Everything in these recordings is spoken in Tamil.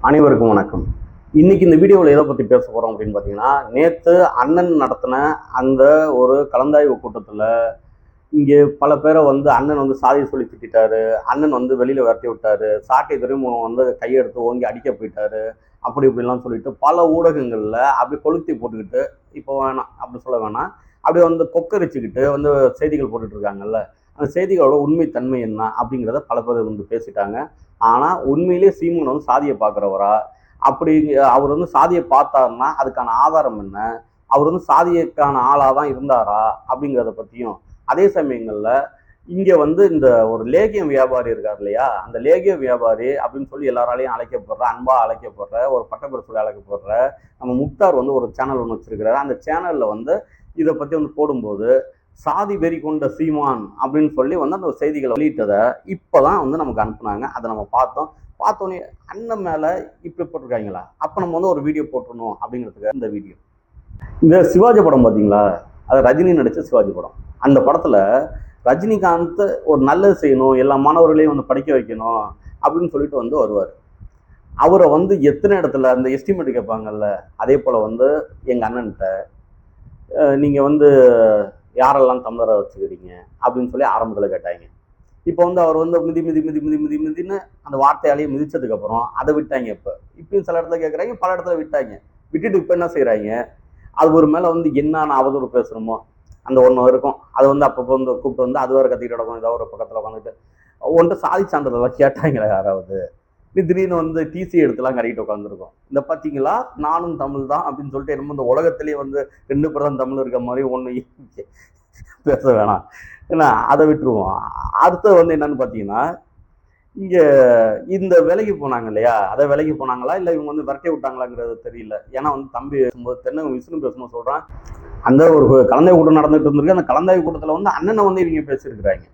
அனைவருக்கும் வணக்கம். இன்னைக்கு இந்த வீடியோவில் எதை பற்றி பேச போகிறோம் அப்படின்னு பார்த்தீங்கன்னா நேற்று அண்ணன் நடத்தின அந்த ஒரு கலந்தாய்வு கூட்டத்தில் இங்கே பல பேரை வந்து அண்ணன் வந்து சாதியை சொல்லி திட்டாரு அண்ணன் வந்து வெளியில் விரட்டி விட்டாரு சாட்டை துறைமுகம் வந்து கையெடுத்து ஓங்கி அடிக்க போயிட்டாரு அப்படி இப்படிலாம் சொல்லிட்டு பல ஊடகங்களில் அப்படி கொளுத்தி போட்டுக்கிட்டு இப்போ வேணாம் அப்படி சொல்ல வேணாம் அப்படியே வந்து கொக்கரிச்சுக்கிட்டு வந்து செய்திகள் போட்டுட்ருக்காங்கல்ல அந்த செய்திகளோட உண்மைத்தன்மை என்ன அப்படிங்கிறத பல பேர் வந்து பேசிட்டாங்க. ஆனால் உண்மையிலேயே சீமன் வந்து சாதியை பார்க்குறவரா? அப்படி அவர் வந்து சாதியை பார்த்தாருன்னா அதுக்கான ஆதாரம் என்ன? அவர் வந்து சாதியக்கான ஆளாக தான் இருந்தாரா? அப்படிங்கிறத பற்றியும் அதே சமயங்களில் இங்கே வந்து இந்த ஒரு லேகியம் வியாபாரி இருக்கார் இல்லையா? அந்த லேகிய வியாபாரி அப்படின்னு சொல்லி எல்லாராலையும் அழைக்கப்படுற அன்பா அழைக்கப்படுற ஒரு பட்டப்பேர் சொல்லி அழைக்கப்படுற நம்ம முக்தார் வந்து ஒரு சேனல் ஒன்று வச்சிருக்கிறாரு. அந்த சேனலில் வந்து இதை பற்றி வந்து போடும்போது சாதி வெறி கொண்ட சீமான் அப்படின்னு சொல்லி வந்து அந்த செய்திகளை வெளியிட்டதை இப்போதான் வந்து நமக்கு அனுப்புனாங்க. அதை நம்ம பார்த்தோம். பார்த்தோன்னே அண்ணன் மேலே இப்படி போட்டிருக்காங்களா? அப்போ நம்ம வந்து ஒரு வீடியோ போட்டுருணும் அப்படிங்கிறதுக்கு இந்த வீடியோ இந்த சிவாஜி படம் பார்த்தீங்களா? அது ரஜினி நடித்த சிவாஜி படம். அந்த படத்தில் ரஜினிகாந்த் ஒரு நல்லது செய்யணும் எல்லா மாணவர்களையும் வந்து படிக்க வைக்கணும் அப்படின்னு சொல்லிட்டு வந்து வருவார். அவரை வந்து எத்தனை இடத்துல அந்த எஸ்டிமேட் கேட்பாங்கல்ல? அதே போல் வந்து எங்கள் அண்ணன்கிட்ட நீங்கள் வந்து யாரெல்லாம் தமிழரை வச்சுக்கிறீங்க அப்படின்னு சொல்லி ஆரம்பத்தில் கேட்டாங்க. இப்போ வந்து அவர் வந்து மிதி மிதி மிதி மிதி மிதி மிதின்னு அந்த வார்த்தையாலேயே மிதிச்சதுக்கப்புறம் அதை விட்டாங்க இப்போ. இப்பயும் சில இடத்துல கேட்குறாங்க பல இடத்துல விட்டாங்க. விட்டுட்டு இப்போ என்ன செய்கிறாங்க அது ஒரு மேலே வந்து என்னென்ன அவதூறு பேசுகிறோமோ அந்த ஒன்று இருக்கும். அது வந்து அப்பப்போ வந்து கூப்பிட்டு வந்து அது வேறு கத்திக்கிட்டு கிடக்கும். ஏதோ ஒரு பக்கத்தில் உட்காந்துட்டு ஒன்று சாதி சான்றிதழெல்லாம் கேட்டாங்களே யாராவது? நீ திடீர்னு வந்து டிசி எடுத்துலாம் கட்டிட்டு உட்காந்துருக்கோம் இந்த பார்த்தீங்களா நானும் தமிழ் தான் அப்படின்னு சொல்லிட்டு நம்ம இந்த உலகத்திலேயே வந்து ரெண்டு பிரதம் தமிழ் இருக்க மாதிரி ஒன்று பேச வேணாம். ஏன்னா அதை விட்டுருவோம். அடுத்து வந்து என்னன்னு பார்த்தீங்கன்னா இங்கே இந்த விலைக்கு போனாங்க இல்லையா? அதை விலைக்கு போனாங்களா? இல்லை இவங்க வந்து விரட்டி விட்டாங்களாங்கிறது தெரியல. ஏன்னா வந்து தம்பி பேசும்போது தென்னங்க விஷ்ணு பேசும்போது சொல்கிறான் அந்த ஒரு கலந்தாய் கூட்டம் நடந்துட்டு இருந்திருக்கு. அந்த கலந்தாய் கூட்டத்தில் வந்து அண்ணனை வந்து இவங்க பேசியிருக்கிறாங்க.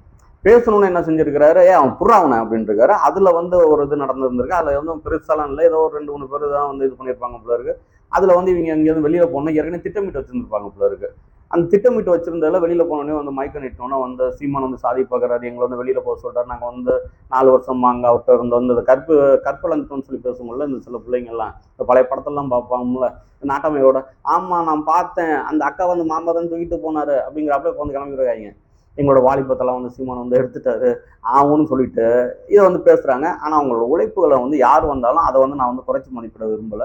பேசணும்னு என்ன செஞ்சிருக்கிறாரு? ஏன் அவன் புறாவனை அப்படின்னு இருக்காரு அதுல வந்து ஒரு இது நடந்திருந்திருக்கு. அதுல வந்து பெருசாலாம் இல்லை. ஏதோ ஒரு ரெண்டு மூணு பேர் தான் வந்து இது பண்ணியிருப்பாங்க போல இருக்கு. அதுல வந்து இவங்க எங்கேயிருந்து வெளியில போனோம் ஏற்கனவே திட்டமிட்டு வச்சிருந்துருப்பாங்க போல இருக்கு. அந்த திட்டமிட்டு வச்சிருந்ததில் வெளியில போனோடனே வந்து மயக்க நிட்டோன்னா வந்து சீமான் வந்து சாதி பார்க்குறாரு எங்களை வந்து வெளியில போக சொல்றாரு நாங்கள் வந்து நாலு வருஷம் அங்கே அவர்கிட்ட இருந்த வந்து கற்பு கற்பலங்கன்னு சொல்லி பேசும்போது இந்த சில பிள்ளைங்கள்லாம். இந்த பழைய படத்தெல்லாம் பார்ப்பாங்கல்ல. நாட்டமையோட. ஆமா நான் பார்த்தேன். அந்த அக்கா வந்து மாமா தான் தூக்கிட்டு போனாரு அப்படிங்கிறப்ப இப்போ வந்து கிளம்பிடுறாங்க எங்களோட வாலிபத்தெல்லாம் வந்து சீமான் வந்து எடுத்துட்டாரு ஆகும்னு சொல்லிட்டு இதை வந்து பேசுறாங்க. ஆனா அவங்களோட உழைப்புகளை வந்து யார் வந்தாலும் அதை வந்து நான் வந்து குறைச்சி மதிப்பிட விரும்பல.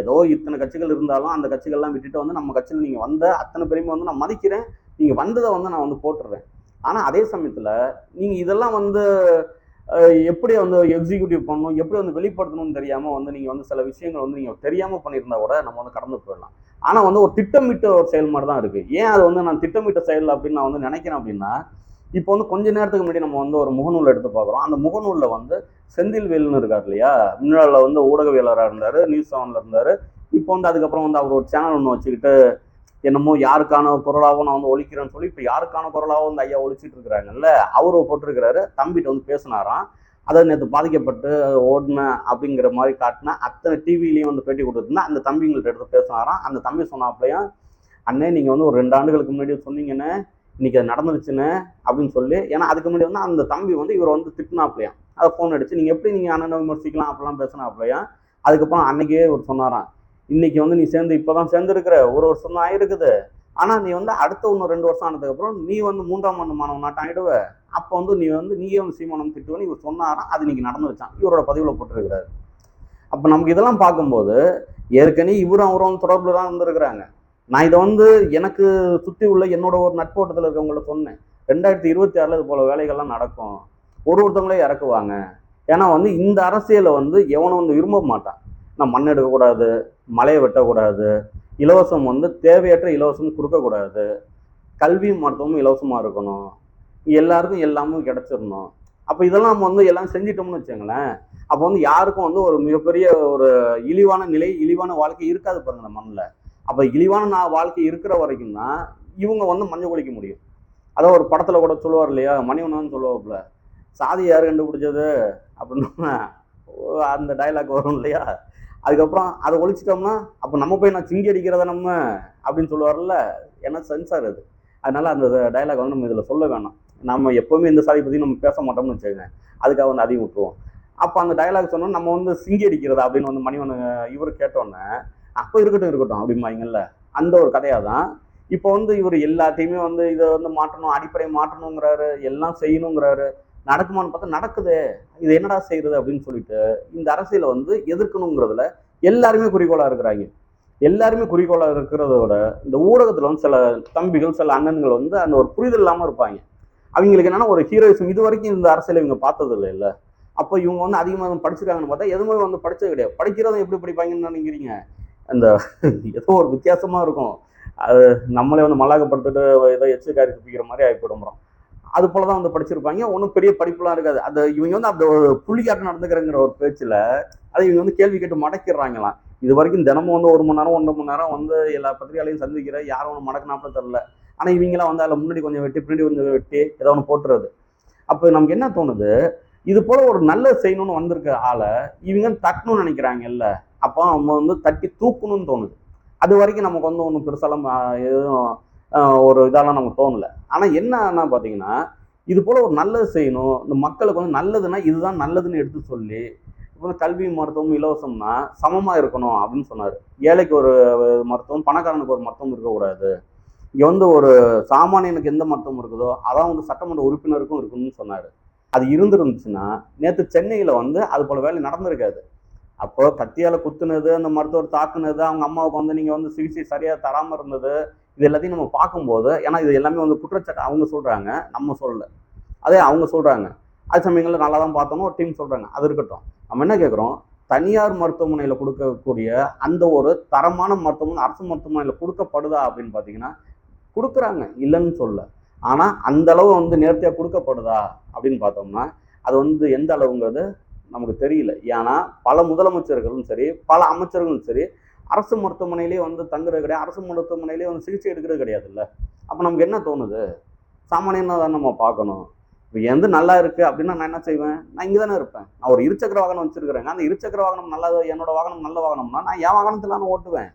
ஏதோ இத்தனை கட்சிகள் இருந்தாலும் அந்த கட்சிகள்லாம் விட்டுட்டு வந்து நம்ம கட்சியில் நீங்க வந்த அத்தனை பேருமே வந்து நான் மதிக்கிறேன். நீங்க வந்ததை வந்து நான் வந்து போட்டுடுறேன் ஆனா அதே சமயத்துல நீங்க இதெல்லாம் வந்து எப்படி வந்து எக்ஸிக்யூட்டிவ் பண்ணணும் எப்படி வந்து வெளிப்படுத்தணும்னு தெரியாம வந்து நீங்க வந்து சில விஷயங்கள் வந்து நீங்க தெரியாம பண்ணியிருந்தா கூட நம்ம வந்து கடந்து போயிடலாம். ஆனால் வந்து ஒரு திட்டமிட்ட ஒரு செயல்பாடு தான் இருக்குது ஏன் அது வந்து நான் திட்டமிட்ட செயல் அப்படின்னு நான் வந்து நினைக்கிறேன் அப்படின்னா இப்போ வந்து கொஞ்ச நேரத்துக்கு முன்னாடி நம்ம வந்து ஒரு முகநூல் எடுத்து பார்க்குறோம். அந்த முகநூலில் வந்து செந்தில்வேல்னு இருக்கார் இல்லையா? முன்னாள் வந்து ஊடகவியலராக இருந்தார் நியூஸ் செவனில் இருந்தார். இப்போ வந்து அதுக்கப்புறம் வந்து அவர் ஒரு சேனல் ஒன்று வச்சுக்கிட்டு என்னமோ யாருக்கான குரலாகவும் நான் வந்து ஒழிக்கிறேன்னு சொல்லி இப்போ யாருக்கான குரலாகவும் வந்து ஐயா ஒழிச்சிட்டு இருக்கிறாங்கல்ல அவரை போட்டிருக்கிறாரு. தம்பிட்டு வந்து பேசினாராம். அதை நேற்று பாதிக்கப்பட்டு ஓடினேன் அப்படிங்கிற மாதிரி காட்டின அத்தனை டிவிலையும் வந்து பேட்டி கொடுத்துருந்தா அந்த தம்பிங்கள்ட்ட எடுத்து பேசினாராம். அந்த தம்பி சொன்னாப்லையும் அண்ணே நீங்கள் வந்து ஒரு ரெண்டு ஆண்டுகளுக்கு முன்னாடி சொன்னீங்கன்னு இன்னைக்கு அது நடந்துருச்சுன்னு அப்படின்னு சொல்லி. ஏன்னா அதுக்கு முன்னாடி வந்து அந்த தம்பி வந்து இவர் வந்து திட்டினாப்லையாம். அதை ஃபோன் அடிச்சு நீங்கள் எப்படி நீங்கள் அண்ணனை விமர்சிக்கலாம்? அப்படிலாம் பேசினாப்லையாம். அதுக்கப்புறம் அன்னைக்கே ஒரு சொன்னாராம் இன்னைக்கு வந்து நீ சேர்ந்து இப்போதான் சேர்ந்துருக்குற ஒரு வருஷம் தான் ஆயிருக்குது. ஆனால் நீ வந்து அடுத்த ஒன்று ரெண்டு வருஷம் ஆனதுக்கப்புறம் நீ வந்து மூன்றாம் ஆண்டு மாணவன் நாட்டம் அப்போ வந்து நீ வந்து நீயே வந்து சீமானம் திட்டுவன்னு இவர் சொன்னாராம் அது இன்னைக்கு நடந்துருச்சான் இவரோட பதிவில் போட்டிருக்கிறாரு. அப்போ நமக்கு இதெல்லாம் பார்க்கும்போது ஏற்கனவே இவரும் அவரும் தொடர்பில் தான் இருந்திருக்கிறாங்க. நான் இதை வந்து எனக்கு சுற்றி உள்ள என்னோட ஒரு நட்போட்டத்தில் இருக்கவங்கள சொன்னேன். ரெண்டாயிரத்தி இருபத்தி ஆறில் இது போல் வேலைகள்லாம் நடக்கும். ஒரு ஒருத்தவங்களே இறக்குவாங்க. ஏன்னா வந்து இந்த அரசியலை வந்து எவனும் வந்து விரும்ப மாட்டான். நான் மண் எடுக்கக்கூடாது மலையை வெட்டக்கூடாது இலவசம் வந்து தேவையற்ற இலவசம் கொடுக்கக்கூடாது கல்வியும் மருத்துவமும் இலவசமாக இருக்கணும். எல்லாருக்கும் எல்லாமும் கிடச்சிடணும். அப்போ இதெல்லாம் நம்ம வந்து எல்லாம் செஞ்சிட்டோம்னு வச்சுங்களேன் அப்போ வந்து யாருக்கும் வந்து ஒரு மிகப்பெரிய ஒரு இழிவான நிலை இழிவான வாழ்க்கை இருக்காது பாருங்க இந்த மண்ணில். அப்போ இழிவான நான் வாழ்க்கை இருக்கிற வரைக்கும் தான் இவங்க வந்து மஞ்சள் குளிக்க முடியும். அதான் ஒரு படத்தில் கூட சொல்லுவார் இல்லையா? மணிவண்ணன் சொல்லுவாப்புல. சாதி யார் கண்டுபிடிச்சது? அப்படின்னு அந்த டைலாக் வரும் இல்லையா? அதுக்கப்புறம் அதை ஒழிச்சிட்டோம்னா அப்போ நம்ம போய் நான் சிங்கி அடிக்கிறத நம்ம அப்படின்னு சொல்லுவார்ல ஏன்னா சென்சார் அது? அதனால அந்த டைலாக் வந்து நம்ம இதில் சொல்ல வேணாம். நம்ம எப்போவுமே இந்த சாதி பற்றி நம்ம பேச மாட்டோம்னு வச்சுக்கோங்க. அதுக்காக வந்து அதையும் விட்டுருவோம். அப்போ அந்த டயலாக் சொன்னோம் நம்ம வந்து சிங்கி அடிக்கிறதா அப்படின்னு வந்து மணிவன் இவர் கேட்டோன்னே அப்போ இருக்கட்டும் இருக்கட்டும் அப்படிம்பாங்கல்ல. அந்த ஒரு கதையாக தான் இப்போ வந்து இவர் எல்லாத்தையுமே வந்து இதை வந்து மாற்றணும் அடிப்படை மாற்றணுங்கிறாரு எல்லாம் செய்யணுங்கிறாரு. நடக்குமான்னு பார்த்தா நடக்குது. இது என்னடா செய்யறது அப்படின்னு சொல்லிட்டு இந்த அரசியலை வந்து எதிர்க்கணுங்கிறதுல எல்லாருமே குறிக்கோளாக இருக்கிறாங்க. எல்லாருமே குறிக்கோளாக இருக்கிறத விட இந்த ஊடகத்தில் வந்து சில தம்பிகள் சில அண்ணன்கள் வந்து அந்த ஒரு புரிதல் இல்லாமல் இருப்பாங்க. அவங்களுக்கு என்னன்னா ஒரு ஹீரோயிசம் இது வரைக்கும் இந்த அரசியல் இவங்க பார்த்தது இல்லை. இல்லை அப்போ இவங்க வந்து அதிகமாக படிச்சிருக்காங்கன்னு பார்த்தா எதுவுமே வந்து படிச்சது கிடையாது. படிக்கிறதும் எப்படி படிப்பாங்கன்னு நினைக்கிறீங்க? அந்த ஏதோ ஒரு வித்தியாசமாக இருக்கும். அது நம்மளே வந்து மல்லாக்கப்படுத்திட்டு ஏதோ எச்சுக்காரி துப்பிக்கிற மாதிரி ஆகி போடுறோம் அது போல தான் வந்து படிச்சிருப்பாங்க. ஒன்றும் பெரிய படிப்புலாம் இருக்காது. அது இவங்க வந்து அந்த ஒரு புள்ளிக்காட்டு நடந்துக்கிறங்கிற ஒரு பேச்சில் அதை இவங்க வந்து கேள்வி கேட்டு மடக்கிடுறாங்களாம். இது வரைக்கும் தினமும் வந்து ஒரு மணி நேரம் ஒன்றரை மணி நேரம் வந்து எல்லா பத்திரிகையாலையும் சந்திக்கிற யாரும் ஒன்று மடக்கினாப்புல தெரில ஆனால் இவங்களாம் வந்து அதில் முன்னாடி கொஞ்சம் வெட்டி பின்னாடி கொஞ்சம் வெட்டி ஏதோ ஒன்று போட்டுறது. அப்போ நமக்கு என்ன தோணுது? இது போல ஒரு நல்ல செய்யணும்னு வந்திருக்க ஆளை இவங்க தட்டணும்னு நினைக்கிறாங்கல்ல அப்போ நம்ம வந்து தட்டி தூக்கணும்னு தோணுது. அது வரைக்கும் நமக்கு வந்து ஒன்றும் பெருசாலாம் எதுவும் ஒரு இதெல்லாம் நமக்கு தோணல. ஆனால் என்னன்னா பார்த்தீங்கன்னா இது போல் ஒரு நல்லது செய்யணும் இந்த மக்களுக்கு வந்து நல்லதுன்னா இதுதான் நல்லதுன்னு எடுத்து சொல்லி இப்போ கல்வி மருத்துவம் இலவசம்னா சமமாக இருக்கணும் அப்படின்னு சொன்னார். ஏழைக்கு ஒரு மருத்துவம் பணக்காரனுக்கு ஒரு மருத்துவம் இருக்கக்கூடாது. இங்கே வந்து ஒரு சாமானியனுக்கு எந்த மருத்துவம் இருக்குதோ அதான் வந்து சட்டமன்ற உறுப்பினருக்கும் இருக்கணும்னு சொன்னார். அது இருந்துருந்துச்சுன்னா நேற்று சென்னையில் வந்து அது போல் வேலை நடந்திருக்காது. அப்போ கத்தியால் குத்துனது அந்த மருத்துவர் தாக்குனது அவங்க அம்மாவுக்கு வந்து நீங்கள் வந்து சிகிச்சை சரியாக தராமல் இருந்தது இது எல்லாத்தையும் நம்ம பார்க்கும்போது ஏன்னா இது எல்லாமே வந்து குற்றச்சாட்டு அவங்க சொல்கிறாங்க நம்ம சொல்லல. அதே அவங்க சொல்கிறாங்க அது சமயங்களில் நல்லா தான் பார்த்தோம்னா ஒரு டீம் சொல்கிறாங்க அது இருக்கட்டும். நம்ம என்ன கேட்குறோம்? தனியார் மருத்துவமனையில் கொடுக்கக்கூடிய அந்த ஒரு தரமான மருத்துவமனை அரசு மருத்துவமனையில் கொடுக்கப்படுதா அப்படின்னு பார்த்தீங்கன்னா கொடுக்குறாங்க. இல்லைன்னு சொல்ல ஆனால் அந்த அளவு வந்து நேர்த்தியாக கொடுக்கப்படுதா அப்படின்னு பார்த்தோம்னா அது வந்து எந்த அளவுங்கிறது நமக்கு தெரியல. ஏன்னா பல முதலமைச்சர்களும் சரி பல அமைச்சர்களும் சரி அரசு மருத்துவமனையிலேயே வந்து தங்குறது கிடையாது. அரசு மருத்துவமனையிலேயே வந்து சிகிச்சை எடுக்கிறது கிடையாதுல்ல. அப்போ நமக்கு என்ன தோணுது? சாமானியனாக தான் நம்ம பார்க்கணும். இப்போ எந்த நல்லா இருக்குது அப்படின்னா நான் என்ன செய்வேன்? நான் இங்கே தானே இருப்பேன். நான் ஒரு இருசக்கர வாகனம் வச்சுருக்கிறேங்க அந்த இருசக்கர வாகனம் நல்லது என்னோட வாகனம் நல்ல வாகனம்னா நான் என் வாகனத்தில் நான் ஓட்டுவேன்.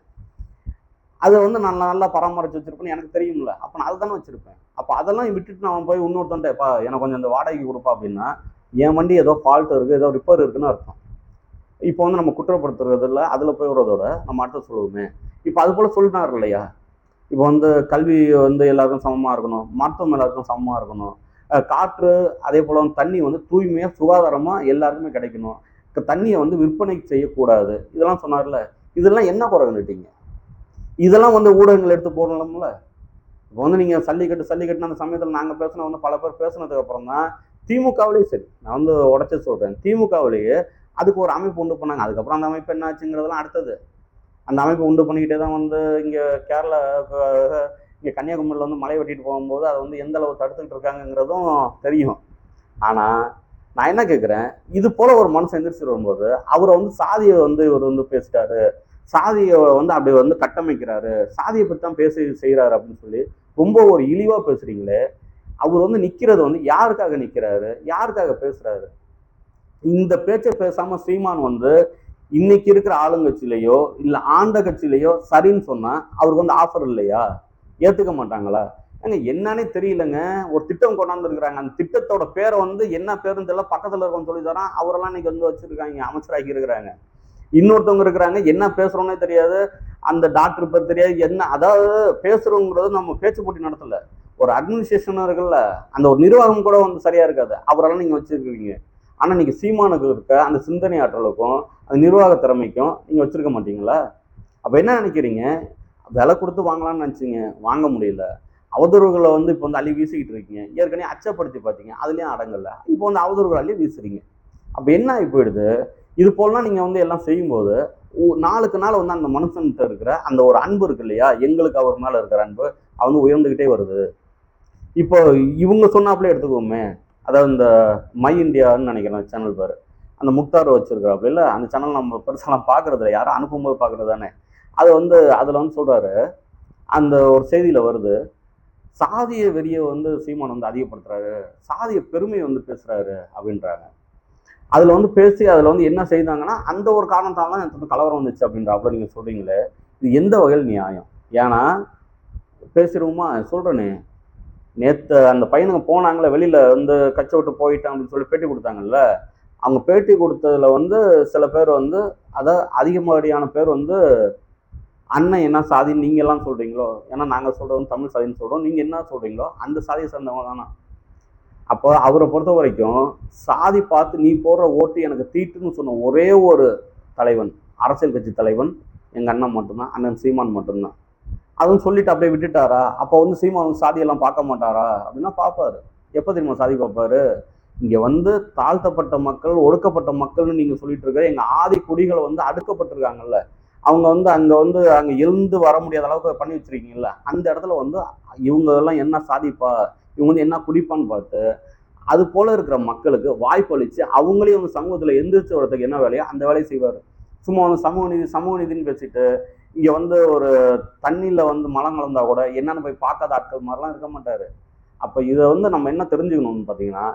அதை வந்து நான் நல்லா பராமரித்து வச்சிருப்பேன்னு எனக்கு தெரியும்ல. அப்போ நான் அதை தானே வச்சுருப்பேன். அப்போ அதெல்லாம் விட்டுட்டு நான் போய் இன்னொருத்தன்ட்டேப்பா எனக்கு கொஞ்சம் இந்த வாடகைக்கு கொடுப்பா அப்படின்னா என் வண்டி ஏதோ ஃபால்ட் இருக்குது ஏதோ ரிப்பேர் இருக்குன்னு அர்த்தம். இப்போ வந்து நம்ம குற்றப்படுத்துறதில்ல அதில் போய் நம்ம அடுத்த சொல்லுவோமே. இப்போ அது போல் சொல்லினார் இல்லையா? இப்போ வந்து கல்வி வந்து எல்லாருக்கும் சமமாக இருக்கணும் மருத்துவம் எல்லாருக்கும் சமமாக இருக்கணும். காற்று அதே போல் வந்து தண்ணி வந்து தூய்மையாக சுகாதாரமாக எல்லாருக்குமே கிடைக்கணும். தண்ணியை வந்து விற்பனை செய்யக்கூடாது. இதெல்லாம் சொன்னார்ல. இதெல்லாம் என்ன குறை கண்டுட்டீங்க இதெல்லாம் வந்து ஊடகங்கள் எடுத்து போடணும்ல இப்போ வந்து நீங்கள் சல்லிக்கட்டு சல்லிக்கட்டுன்னு அந்த சமயத்தில் நாங்கள் பேசின வந்து பல பேர் பேசினதுக்கப்புறம் தான் திமுகவிலேயே சரி நான் வந்து உடச்சி சொல்கிறேன் திமுகவிலேயே அதுக்கு ஒரு அமைப்பு உண்டு பண்ணாங்க. அதுக்கப்புறம் அந்த அமைப்பு என்ன ஆச்சுங்கிறதெல்லாம் அடுத்தது. அந்த அமைப்பு உண்டு பண்ணிக்கிட்டே தான் வந்து இங்கே கேரளா இங்கே கன்னியாகுமரியில் வந்து மலை வெட்டிட்டு போகும்போது அதை வந்து எந்த அளவு தடுத்துக்கிட்டு இருக்காங்கங்கிறதும் தெரியும். ஆனால் நான் என்ன கேட்குறேன் இது போல் ஒரு மனுஷன் எந்திரிச்சு வரும்போது அவரை வந்து சாதியை வந்து இவர் வந்து பேசிட்டாரு. சாதியை வந்து அப்படி வந்து கட்டமைக்கிறாரு. சாதியை பற்றி தான் பேசி செய்கிறாரு அப்படின்னு சொல்லி ரொம்ப ஒரு இழிவாக பேசுகிறீங்களே அவர் வந்து நிற்கிறது வந்து யாருக்காக நிற்கிறாரு யாருக்காக பேசுகிறாரு இந்த பேச்சை பேசாம சீமான் வந்து இன்னைக்கு இருக்கிற ஆளுங்கட்சியிலையோ இல்ல ஆண்ட கட்சியிலையோ சரின்னு சொன்னா அவருக்கு வந்து ஆஃபர் இல்லையா? ஏத்துக்க மாட்டாங்களா? ஏங்க என்னன்னே தெரியலங்க. ஒரு திட்டம் கொண்டாந்து இருக்கிறாங்க அந்த திட்டத்தோட பேரை வந்து என்ன பேருன்னு தெரியல. பக்கத்துல இருக்கவங்க சொல்லி தரான். அவரெல்லாம் இன்னைக்கு வந்து வச்சிருக்காங்க. அமைச்சராக்கி இருக்கிறாங்க. இன்னொருத்தவங்க இருக்கிறாங்க. என்ன பேசுறோன்னே தெரியாது. அந்த டாக்டர் பேர் தெரியாது. என்ன அதாவது பேசுறோங்கிறது நம்ம பேச்சு போட்டி நடத்தல. ஒரு அட்மினிஸ்ட்ரேஷன் இருக்குல்ல அந்த ஒரு நிர்வாகம் கூட வந்து சரியா இருக்காது. அவரெல்லாம் நீங்க வச்சிருக்கீங்க ஆனால் நீங்க சீமானுக்கு இருக்க அந்த சிந்தனை ஆற்றலுக்கும் அந்த நிர்வாக திறமைக்கும் நீங்கள் வச்சுருக்க மாட்டீங்களா? அப்போ என்ன நினைக்கிறீங்க? விலை கொடுத்து வாங்கலாம்னு நினச்சிங்க வாங்க முடியல. அவதூறுகளை வந்து இப்போ வந்து அள்ளி வீசிக்கிட்டு இருக்கீங்க. ஏற்கனவே அச்சப்படுத்தி பார்த்தீங்க அதுலேயும் அடங்கலை. இப்போ வந்து அவதூறுகள் அள்ளி வீசுறீங்க. அப்போ என்ன ஆகி போயிடுது? இது போலாம் நீங்கள் வந்து எல்லாம் செய்யும்போது நாளுக்கு நாள் வந்து அந்த மனுஷன்கிட்ட இருக்கிற அந்த ஒரு அன்பு இருக்கு இல்லையா? எங்களுக்கு அவர் மேலே இருக்கிற அன்பு அவங்க உயர்ந்துக்கிட்டே உயர்ந்துகிட்டே வருது. இப்போ இவங்க சொன்னாப்புல எடுத்துக்கோமே அதாவது இந்த மை இந்தியான்னு நினைக்கிறேன் சேனல் பேர். அந்த முக்தார் வச்சிருக்கிறாப்புல இல்லை? அந்த சேனல் நம்ம பெருசாலாம் பார்க்கறது இல்லை யாரும் அனுப்பும்போது பார்க்கறது தானே. அது வந்து அதில் வந்து சொல்கிறாரு அந்த ஒரு செய்தியில் வருது சாதிய வெறியை வந்து சீமான் வந்து அதிகப்படுத்துறாரு சாதிய பெருமையை வந்து பேசுகிறாரு அப்படின்றாங்க. அதில் வந்து பேசி அதில் வந்து என்ன செய்தாங்கன்னா அந்த ஒரு காரணத்தால் தான் எனக்கு வந்து கலவரம் வந்துச்சு அப்படின்றாப்புல நீங்கள் சொல்கிறீங்களே இது எந்த வகையில் நியாயம்? ஏன்னா பேசிடுவோமா? சொல்கிறேனே நேற்று அந்த பையனுங்க போனாங்களே வெளியில் வந்து கச்ச விட்டு போயிட்டான் அப்படின்னு சொல்லி பேட்டி கொடுத்தாங்கல்ல அவங்க பேட்டி கொடுத்ததுல வந்து சில பேர் வந்து அதை அதிகமாடியான பேர் வந்து அண்ணன் என்ன சாதி நீங்க எல்லாம் ஏன்னா நாங்கள் சொல்கிறோம் தமிழ் சாதின்னு சொல்கிறோம் நீங்கள் என்ன சொல்கிறீங்களோ அந்த சாதியை சேர்ந்தவங்க தானே? அப்போ அவரை பொறுத்த வரைக்கும் சாதி பார்த்து நீ போடுற ஓட்டு எனக்கு தீட்டுன்னு சொன்ன ஒரே ஒரு தலைவன் அரசியல் கட்சி தலைவன் எங்கள் அண்ணன் மட்டும்தான் அண்ணன் சீமான் மட்டும்தான். அதுவும் சொல்லிட்டு அப்படியே விட்டுட்டாரா? அப்போ வந்து சீமான் வந்து சாதியெல்லாம் பார்க்க மாட்டாரா? அப்படின்னா பார்ப்பாரு. எப்போ தெரியுமா சாதி பார்ப்பாரு? இங்கே வந்து தாழ்த்தப்பட்ட மக்கள் ஒடுக்கப்பட்ட மக்கள்னு நீங்கள் சொல்லிட்டு இருக்க எங்கள் ஆதி குடிகளை வந்து அடுக்கப்பட்டிருக்காங்கல்ல. அவங்க வந்து அங்கே வந்து அங்கே இருந்து வர முடியாத அளவுக்கு பண்ணி வச்சிருக்கீங்கல்ல. அந்த இடத்துல வந்து இவங்க எல்லாம் என்ன சாதிப்பா? இவங்க வந்து என்ன குடிப்பான்னு பார்த்து அது போல இருக்கிற மக்களுக்கு வாய்ப்பு அளித்து அவங்களையும் வந்து சமூகத்தில் எந்திரிச்சு வரதுக்கு என்ன வேலையோ அந்த வேலையை செய்வார். சும்மா வந்து சமூக நீதி சமூக நீதினு பேசிட்டு இங்கே வந்து ஒரு தண்ணியில் வந்து மலம் கலந்தா கூட என்னென்னு போய் பார்க்காத ஆட்கள் மாதிரிலாம் இருக்க மாட்டார். அப்போ இதை வந்து நம்ம என்ன தெரிஞ்சுக்கணும்னு பார்த்தீங்கன்னா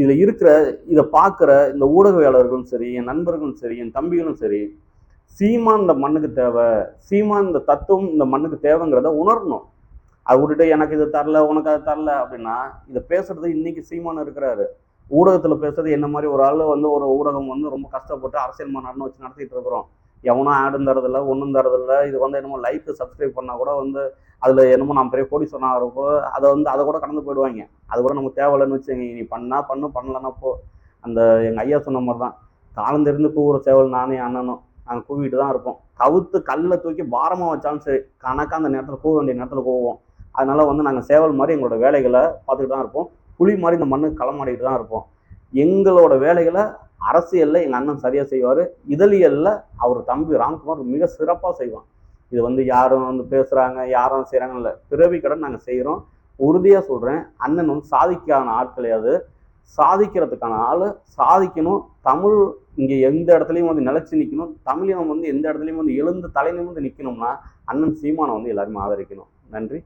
இதில் இருக்கிற இதை பார்க்குற இந்த ஊடகவியாளர்களும் சரி என் நண்பர்களும் சரி என் தம்பிகளும் சரி சீமான் இந்த மண்ணுக்கு தேவை சீமான் இந்த தத்துவம் இந்த மண்ணுக்கு தேவைங்கிறத உணரணும். அது விட்டுட்டு எனக்கு இது தரல உனக்கு அது தரல அப்படின்னா இதை பேசுறது இன்னைக்கு சீமான் இருக்கிறாரு. ஊடகத்தில் பேசுறது என்ன மாதிரி ஒரு ஆள் வந்து ஒரு ஊடகம் வந்து ரொம்ப கஷ்டப்பட்டு அரசியல் மாநாடுன்னு வச்சு நடத்திட்டு இருக்கிறோம். எவனும் ஆடும் தரதில்ல ஒன்றும் தரதில்ல. இது வந்து என்னமோ லைக்கு சப்ஸ்கிரைப் பண்ணால் கூட வந்து அதில் என்னமோ நான் பெரிய கோடி சொன்னா அதை வந்து அதை கூட கடந்து போயிடுவாங்க. அது கூட நமக்கு தேவையில்லைன்னு வச்சுங்க நீ பண்ணால் பண்ணு பண்ணலன்னா போ. அந்த எங்கள் ஐயா சொன்ன மாதிரி தான் காலம் தெரிந்து கூவுற சேவல் நானே அண்ணனும். நாங்கள் கூவிட்டு தான் இருப்போம். கவுத்து கல்லை தூக்கி பாரமாக வச்சாலும் சரி கணக்காக அந்த நேரத்தில் கூவ வேண்டிய நேரத்தில் கூவோம் அதனால் வந்து நாங்கள் சேவல் மாதிரி எங்களோட வேலைகளை பார்த்துக்கிட்டு தான் இருப்போம். புளி மாதிரி இந்த மண்ணுக்கு களமாடிக்கிட்டு தான் இருப்போம். எங்களோட வேலைகளை அரசியலில் எங்கள் அண்ணன் சரியாக செய்வார். இதழியலில் அவர் தம்பி ராம்குமார் மிக சிறப்பாக செய்வான். இது வந்து யாரும் வந்து பேசுகிறாங்க யாரும் செய்கிறாங்க இல்லை. பிறவி கடன் நாங்கள் செய்கிறோம் உறுதியாக சொல்கிறேன் அண்ணன் வந்து சாதிக்கான ஆள் கிடையாது சாதிக்கிறதுக்கான ஆள் சாதிக்கணும். தமிழ் இங்கே எந்த இடத்துலையும் வந்து நிலச்சி நிற்கணும் தமிழினம் வந்து எந்த இடத்துலையும் வந்து எழுந்து தலைநிமிந்து வந்து நிற்கணும்னா அண்ணன் சீமானை வந்து எல்லாருமே ஆதரிக்கணும். நன்றி.